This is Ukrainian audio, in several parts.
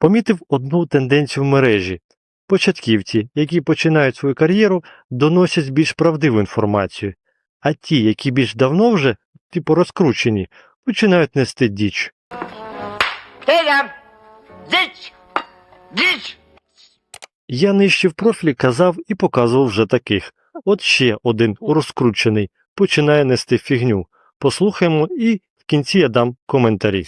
Помітив одну тенденцію в мережі. Початківці, які починають свою кар'єру, доносять більш правдиву інформацію, а ті, які більш давно вже, типу розкручені, починають нести діч. Я нижче в профілі казав і показував вже таких. От ще один розкручений починає нести фігню. Послухаємо і в кінці я дам коментарі.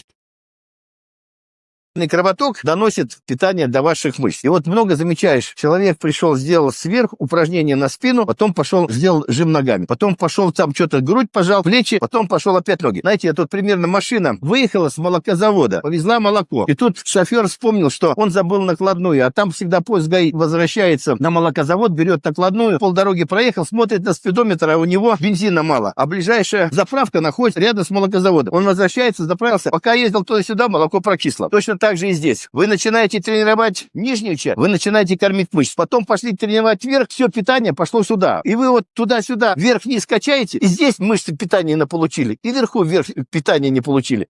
Кровоток доносит питание до ваших мышц. И вот много замечаешь, человек пришел, сделал сверх упражнение на спину, потом пошел, сделал жим ногами, потом пошел там что-то грудь пожал, плечи, потом пошел опять ноги. Знаете, я тут примерно машина выехала с молокозавода, повезла молоко. И тут шофер вспомнил, что он забыл накладную, а там всегда поезд возвращается на молокозавод, берет накладную, полдороги проехал, смотрит на спидометр, а у него бензина мало. А ближайшая заправка находится рядом с молокозаводом. Он возвращается, заправился, пока ездил туда-сюда, молоко прокисло. Точно так же и здесь. Вы начинаете тренировать нижнюю часть, вы начинаете кормить мышц, потом пошли тренировать вверх, все питание пошло сюда. И вы вот туда-сюда, вверх-вниз качаете, и здесь мышцы питания не получили, и вверху вверх питания не получили.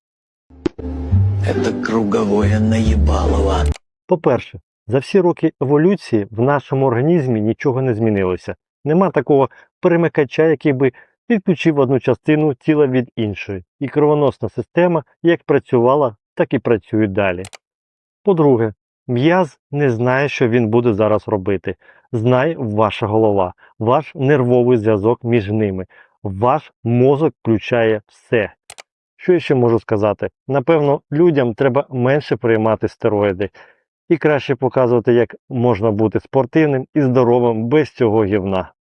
Это круговое наебалово. По-перше, за всі роки еволюції в нашому організмі нічого не змінилося. Нема такого перемикача, який би відключив одну частину тіла від іншої. І кровоносна система як працювала, так і працює далі. По-друге, м'яз не знає, що він буде зараз робити. Знає ваша голова, ваш нервовий зв'язок між ними. Ваш мозок включає все. Що я ще можу сказати? Напевно, людям треба менше приймати стероїди і краще показувати, як можна бути спортивним і здоровим без цього гівна.